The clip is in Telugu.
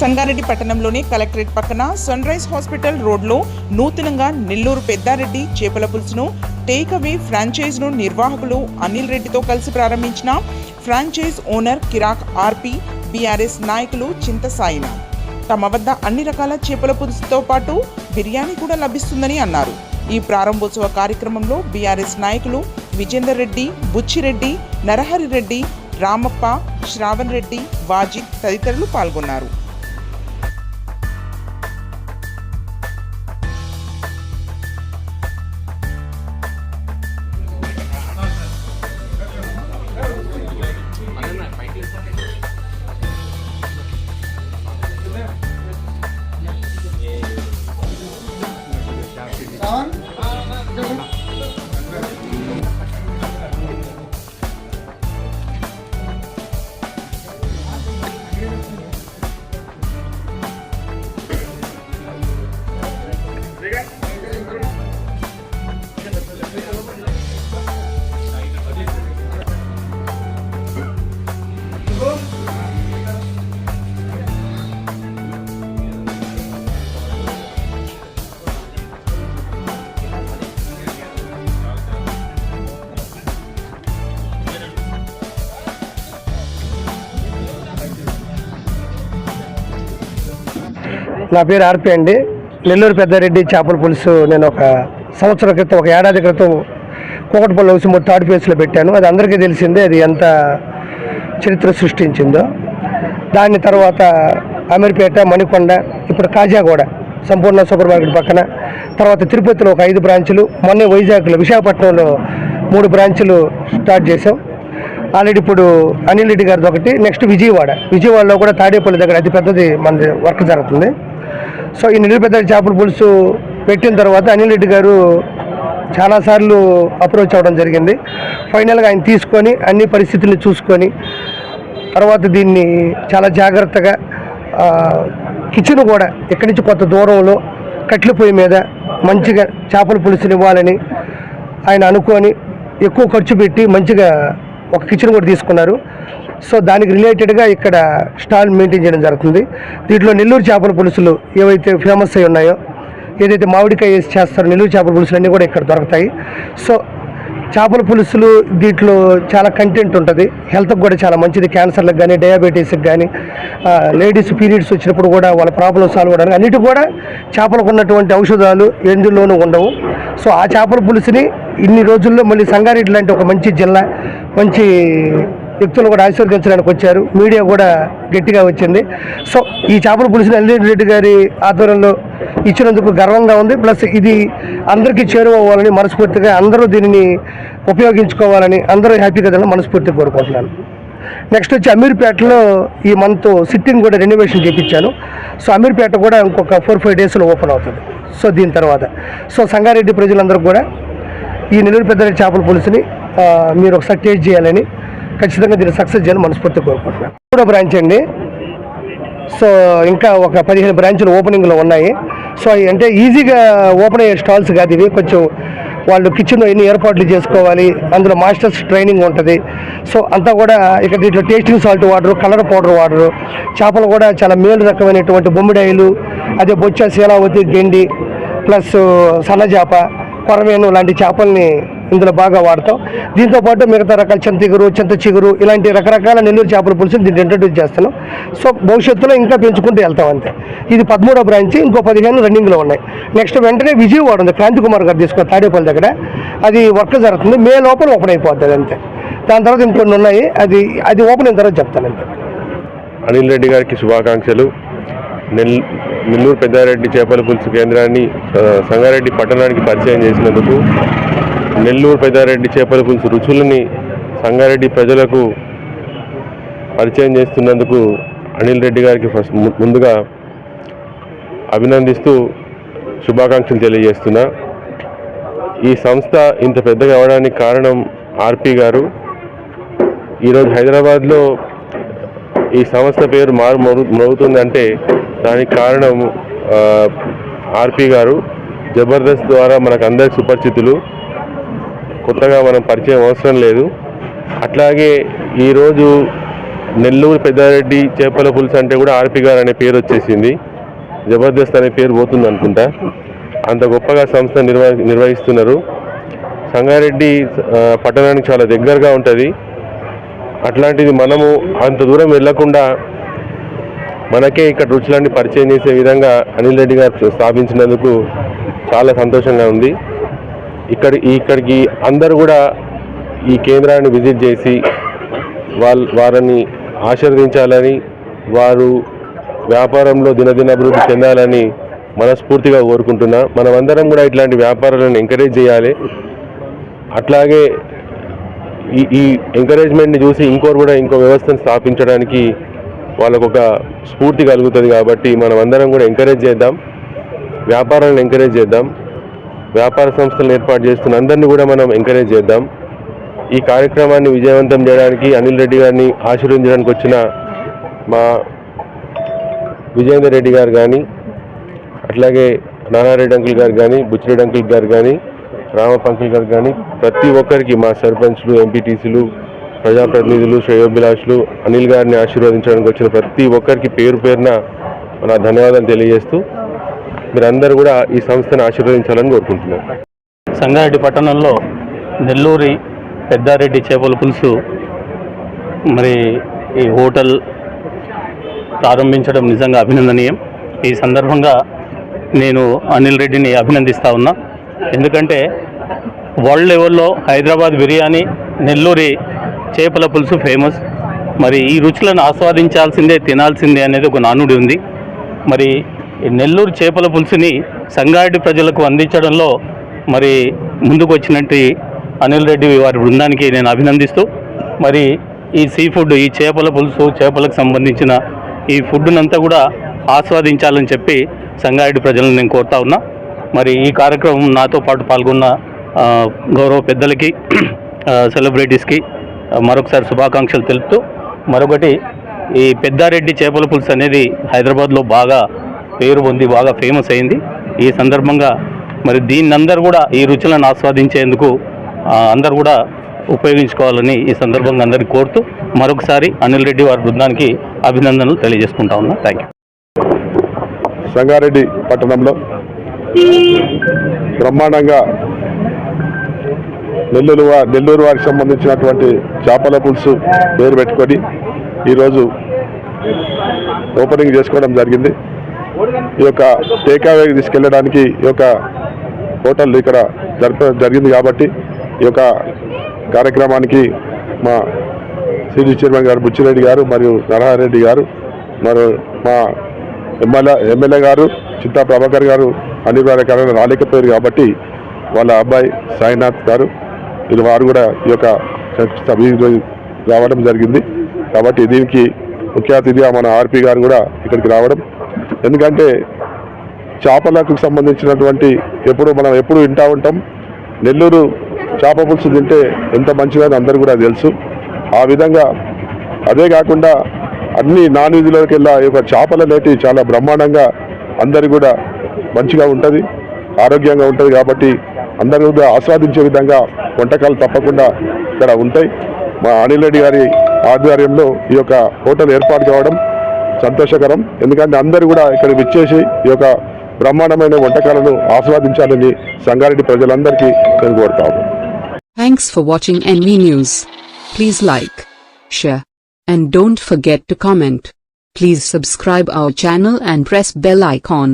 సంగారెడ్డి పట్టణంలోని కలెక్టరేట్ పక్కన సన్ రైజ్ హాస్పిటల్ రోడ్లో నూతనంగా నెల్లూరు పెద్దారెడ్డి చేపల పులుసును టేక్ అవే ఫ్రాంచైజ్ను నిర్వాహకులు అనిల్ రెడ్డితో కలిసి ప్రారంభించిన ఫ్రాంచైజ్ ఓనర్ కిరాక్ ఆర్పి బీఆర్ఎస్ నాయకులు చింత సాయిన తమ వద్ద అన్ని రకాల చేపల పులుసుతో పాటు బిర్యానీ కూడా లభిస్తుందని అన్నారు. ఈ ప్రారంభోత్సవ కార్యక్రమంలో బీఆర్ఎస్ నాయకులు విజేందర్ రెడ్డి బుచ్చిరెడ్డి నరహరి రెడ్డి రామప్ప శ్రావణ్ రెడ్డి వాజిద్ తదితరులు పాల్గొన్నారు. నా పేరు ఆర్పి అండి. నెల్లూరు పెద్దారెడ్డి చేపల పులుసు నేను ఒక సంవత్సరం క్రితం ఒక ఏడాది క్రితం కోకటపల్లి హౌస్ మూడు థర్డ్ ఫేస్లో పెట్టాను. అది అందరికీ తెలిసిందే అది ఎంత చరిత్ర సృష్టించిందో. దాని తర్వాత అమీర్పేట మణికొండ ఇప్పుడు కాజాగూడ సంపూర్ణ సూపర్ మార్కెట్ పక్కన. తర్వాత తిరుపతిలో ఒక ఐదు బ్రాంచులు మొన్నే వైజాగ్లో విశాఖపట్నంలో మూడు బ్రాంచులు స్టార్ట్ చేసాం ఆల్రెడీ ఇప్పుడు అనిల్ రెడ్డి గారిది ఒకటి నెక్స్ట్ విజయవాడ. విజయవాడలో కూడా తాడేపల్లి దగ్గర అతి పెద్దది మన వర్క్ జరుగుతుంది. సో ఈ నిలువ పెద్ద చేపల పులుసు పెట్టిన తర్వాత అనిల్ రెడ్డి గారు చాలాసార్లు అప్రోచ్ అవ్వడం జరిగింది. ఫైనల్గా ఆయన తీసుకొని అన్ని పరిస్థితుల్ని చూసుకొని తర్వాత దీన్ని చాలా జాగ్రత్తగా కిచెన్ కూడా ఇక్కడి నుంచి కొంత దూరంలో కట్ల పొయ్యి మీద మంచిగా చేపల పులుసునివ్వాలని ఆయన అనుకొని ఎక్కువ ఖర్చు పెట్టి మంచిగా ఒక కిచెన్ కూడా తీసుకున్నారు. సో దానికి రిలేటెడ్గా ఇక్కడ స్టాల్ మెయింటైన్ చేయడం జరుగుతుంది. దీంట్లో నెల్లూరు చేపల పులుసులు ఏవైతే ఫేమస్ అయి ఉన్నాయో ఏదైతే మామిడికాయ వేసి చేస్తారో నెల్లూరు చేపల పులుసులు అన్నీ కూడా ఇక్కడ దొరుకుతాయి. సో చేపల పులుసులు దీంట్లో చాలా కంటెంట్ ఉంటుంది. హెల్త్కి కూడా చాలా మంచిది. క్యాన్సర్లకు కానీ డయాబెటీస్కి కానీ లేడీస్ పీరియడ్స్ వచ్చినప్పుడు కూడా వాళ్ళ ప్రాబ్లమ్ సాల్వ్ అవడానికి అన్నిటి కూడా చేపలకు ఉన్నటువంటి ఔషధాలు ఎందులోనూ ఉండవు. సో ఆ చేపల పులుసుని ఇన్ని రోజుల్లో మళ్ళీ సంగారెడ్డి లాంటి ఒక మంచి జిల్లా మంచి వ్యక్తులు కూడా ఆశీర్వదించడానికి వచ్చారు. మీడియా కూడా గట్టిగా వచ్చింది. సో ఈ చేపల పులుసుని అల్లిరెడ్డి రెడ్డి గారి ఆధ్వర్యంలో ఇచ్చినందుకు గర్వంగా ఉంది. ప్లస్ ఇది అందరికీ చేరువవ్వాలని మనస్ఫూర్తిగా అందరూ దీనిని ఉపయోగించుకోవాలని అందరూ హ్యాపీగా తినాలని మనస్ఫూర్తిగా కోరుకుంటున్నాను. నెక్స్ట్ వచ్చి అమీర్పేటలో ఈ మంత్ సిట్టింగ్ కూడా రెనోవేషన్ చేయించాను సో అమీర్పేట కూడా ఇంకొక ఫోర్ ఫైవ్ డేస్లో ఓపెన్ అవుతుంది. సో దీని తర్వాత. సో సంగారెడ్డి ప్రజలందరూ కూడా ఈ నెల్లూరు పెద్ద చేపల పులుసుని మీరు ఒకసారి టేస్ట్ చేయాలని ఖచ్చితంగా దీన్ని సక్సెస్ చేయాలని మనస్ఫూర్తి కోరుకుంటున్నాను. మూడో బ్రాంచ్ అండి. సో ఇంకా ఒక పదిహేను బ్రాంచులు ఓపెనింగ్లో ఉన్నాయి. సో అవి అంటే ఈజీగా ఓపెన్ అయ్యే స్టాల్స్ కాదు ఇవి. కొంచెం వాళ్ళు కిచెన్లో ఎన్ని ఏర్పాట్లు చేసుకోవాలి అందులో మాస్టర్స్ ట్రైనింగ్ ఉంటుంది. సో అంతా కూడా ఇక దీంట్లో టేస్టింగ్ సాల్ట్ వాడరు కలర్ పౌడర్ వాడరు. చేపలు కూడా చాలా మేలు రకమైనటువంటి బొమ్మిడాయిలు అదే బొచ్చ శీలావతి గెండి ప్లస్ సన్నజాప కొరమేను లాంటి చేపల్ని ఇందులో బాగా వాడతాం. దీంతో పాటు మిగతా రకాల చింతిగురు చింత చిగురు ఇలాంటి రకరకాల నెల్లూరు చేపల పులుసుని దీన్ని ఇంట్రడ్యూస్ చేస్తున్నాం. సో భవిష్యత్తులో ఇంకా పెంచుకుంటూ వెళ్తాం అంతే. ఇది పదమూడో బ్రాంచ్ ఇంకో పదిహేను రన్నింగ్లో ఉన్నాయి. నెక్స్ట్ వెంటనే విజయవాడ ఉంది. క్రాంతి కుమార్ గారు తీసుకున్న తాడేపల్లి దగ్గర. అది వర్క్ జరుగుతుంది. మే లోపల ఓపెన్ అయిపోతుంది అంతే. దాని తర్వాత ఇంకొన్ని ఉన్నాయి. అది అది ఓపెన్ అయిన తర్వాత చెప్తాను అంతే. అనిల్ రెడ్డి గారికి శుభాకాంక్షలు. నెల్ నెల్లూరు పెద్దారెడ్డి చేపల పులుసు కేంద్రాన్ని సంగారెడ్డి పట్టణానికి పరిచయం చేసినందుకు నెల్లూరు పెద్దారెడ్డి చేపల పులుసు రుచులని సంగారెడ్డి ప్రజలకు పరిచయం చేస్తున్నందుకు అనిల్ రెడ్డి గారికి ఫస్ట్ ముందుగా అభినందిస్తూ శుభాకాంక్షలు తెలియజేస్తున్నా. ఈ సంస్థ ఇంత పెద్దగా అవడానికి కారణం ఆర్పి గారు. ఈరోజు హైదరాబాద్లో ఈ సంస్థ పేరు మారు మోగు మోగుతుందంటే దానికి కారణం ఆర్పి గారు. జబర్దస్త్ ద్వారా మనకు అందరికి సుపరిచితులు. కొత్తగా మనం పరిచయం అవసరం లేదు. అట్లాగే ఈరోజు నెల్లూరు పెద్దారెడ్డి చేపల పులుసు అంటే కూడా ఆర్పి గారు అనే పేరు వచ్చేసింది. జబర్దస్త్ అనే పేరు పోతుంది అనుకుంటా. అంత గొప్పగా సంస్థ నిర్వ నిర్వహిస్తున్నారు. సంగారెడ్డి పట్టణానికి చాలా దగ్గరగా ఉంటుంది. అట్లాంటిది మనము అంత దూరం వెళ్ళకుండా మనకే ఇక్కడ రుచులన్నీ పరిచయం చేసే విధంగా అనిల్ రెడ్డి గారు స్థాపించినందుకు చాలా సంతోషంగా ఉంది. ఇక్కడ ఇక్కడికి అందరూ కూడా ఈ కేంద్రాన్ని విజిట్ చేసి వాళ్ళ వారిని ఆశీర్వదించాలని వారు వ్యాపారంలో దినదినాభివృద్ధి చెందాలని మనస్ఫూర్తిగా కోరుకుంటున్నా. మనమందరం కూడా ఇట్లాంటి వ్యాపారాలను ఎంకరేజ్ చేయాలి. అట్లాగే ఈ ఈ ఎంకరేజ్మెంట్ని చూసి ఇంకోరు కూడా ఇంకో వ్యవస్థను స్థాపించడానికి వాళ్ళకు ఒక స్ఫూర్తి కలుగుతుంది కాబట్టి మనం అందరం కూడా ఎంకరేజ్ చేద్దాం. వ్యాపారాలను ఎంకరేజ్ చేద్దాం. వ్యాపార సంస్థలను ఏర్పాటు చేస్తున్న అందరినీ కూడా మనం ఎంకరేజ్ చేద్దాం. ఈ కార్యక్రమాన్ని విజయవంతం చేయడానికి అనిల్ రెడ్డి గారిని ఆశీర్వదించడానికి వచ్చిన మా విజయేందర్ రెడ్డి గారు కానీ అట్లాగే నానారెడ్డి అంకుల్ గారు కానీ బుచ్చిరెడ్డి అంకుల్ గారు కానీ రామప్ప అంకుల్ గారు కానీ ప్రతి ఒక్కరికి మా సర్పంచ్లు ఎంపీటీసీలు ప్రజాప్రతినిధులు శ్రేయోభిలాషులు అనిల్ గారిని ఆశీర్వదించడానికి వచ్చిన ప్రతి ఒక్కరికి పేరు పేరున నా ధన్యవాదాలు తెలియజేస్తూ మీరందరూ కూడా ఈ సంస్థను ఆశీర్వదించాలని కోరుకుంటున్నాను. సంగారెడ్డి పట్టణంలో నెల్లూరి పెద్దారెడ్డి చేపల పులుసు మరి ఈ హోటల్ ప్రారంభించడం నిజంగా అభినందనీయం. ఈ సందర్భంగా నేను అనిల్ రెడ్డిని అభినందిస్తా ఉన్నా. ఎందుకంటే వరల్డ్ లెవెల్లో హైదరాబాద్ బిర్యానీ నెల్లూరి చేపల పులుసు ఫేమస్. మరి ఈ రుచులను ఆస్వాదించాల్సిందే తినాల్సిందే అనేది ఒక నానుడి ఉంది. మరి నెల్లూరు చేపల పులుసుని సంగారెడ్డి ప్రజలకు అందించడంలో మరి ముందుకు వచ్చినట్టు అనిల్ రెడ్డి వారి బృందానికి నేను అభినందిస్తూ మరి ఈ సీ ఫుడ్ ఈ చేపల పులుసు చేపలకు సంబంధించిన ఈ ఫుడ్నంతా కూడా ఆస్వాదించాలని చెప్పి సంగారెడ్డి ప్రజలను నేను కోరుతా ఉన్నా. మరి ఈ కార్యక్రమం నాతో పాటు పాల్గొన్న గౌరవ పెద్దలకి సెలబ్రిటీస్కి మరొకసారి శుభాకాంక్షలు తెలుపుతూ మరొకటి ఈ పెద్దారెడ్డి చేపల పులుసు అనేది హైదరాబాద్లో బాగా పేరు పొంది బాగా ఫేమస్ అయింది. ఈ సందర్భంగా మరి దీన్ని అందరూ కూడా ఈ రుచులను ఆస్వాదించేందుకు అందరు కూడా ఉపయోగించుకోవాలని ఈ సందర్భంగా అందరికీ కోరుతూ మరొకసారి అనిల్ రెడ్డి వారి బృందానికి అభినందనలు తెలియజేసుకుంటా ఉన్నా. థ్యాంక్ యూ సంగారెడ్డి పట్టణంలో బ్రహ్మాండంగా నెల్లూరు నెల్లూరు వారికి సంబంధించినటువంటి చేపల పులుసు పేరు పెట్టుకొని ఈరోజు ఓపెనింగ్ చేసుకోవడం జరిగింది. ఈ యొక్క టేకావేకి తీసుకెళ్ళడానికి ఈ యొక్క హోటల్ ఇక్కడ జరప జరిగింది కాబట్టి ఈ యొక్క కార్యక్రమానికి మా సిటీ చైర్మన్ గారు బుచ్చిరెడ్డి గారు మరియు నరహారెడ్డి గారు మరియు మా ఎమ్మెల్యే ఎమ్మెల్యే గారు చింతా ప్రభాకర్ గారు అనివార్య కారణంగా రాలేకపోయారు కాబట్టి వాళ్ళ అబ్బాయి సాయినాథ్ గారు ఇది వారు కూడా ఈ యొక్క రావడం జరిగింది కాబట్టి దీనికి ముఖ్య అతిథిగా మన ఆర్పి గారు కూడా ఇక్కడికి రావడం ఎందుకంటే చేపలకు సంబంధించినటువంటి ఎప్పుడు మనం ఎప్పుడు వింటా ఉంటాం. నెల్లూరు చేప పులుసు తింటే ఎంత మంచిదని అందరూ కూడా తెలుసు. ఆ విధంగా అదే కాకుండా అన్ని నాన్ వెజ్లోకి వెళ్ళా ఈ యొక్క చేపల నేటి చాలా బ్రహ్మాండంగా అందరు కూడా మంచిగా ఉంటుంది ఆరోగ్యంగా ఉంటుంది కాబట్టి అందరూ కూడా ఆస్వాదించే విధంగా వంటకాలు తప్పకుండా ఇక్కడ ఉంటాయి. మా అనిల్ రెడ్డి గారి ఆధ్వర్యంలో ఈ యొక్క హోటల్ ఏర్పాటు కావడం సంతోషకరం ఎందుకంటే అందరూ కూడా ఇక్కడ విచ్చేసి ఈ యొక్క బ్రహ్మాండమైన వంటకాలను ఆస్వాదించాలని సంగారెడ్డి ప్రజలందరికీ నేను కోరుతాను thanks for watching NV news please like share and don't forget to comment please subscribe our channel and press bell icon.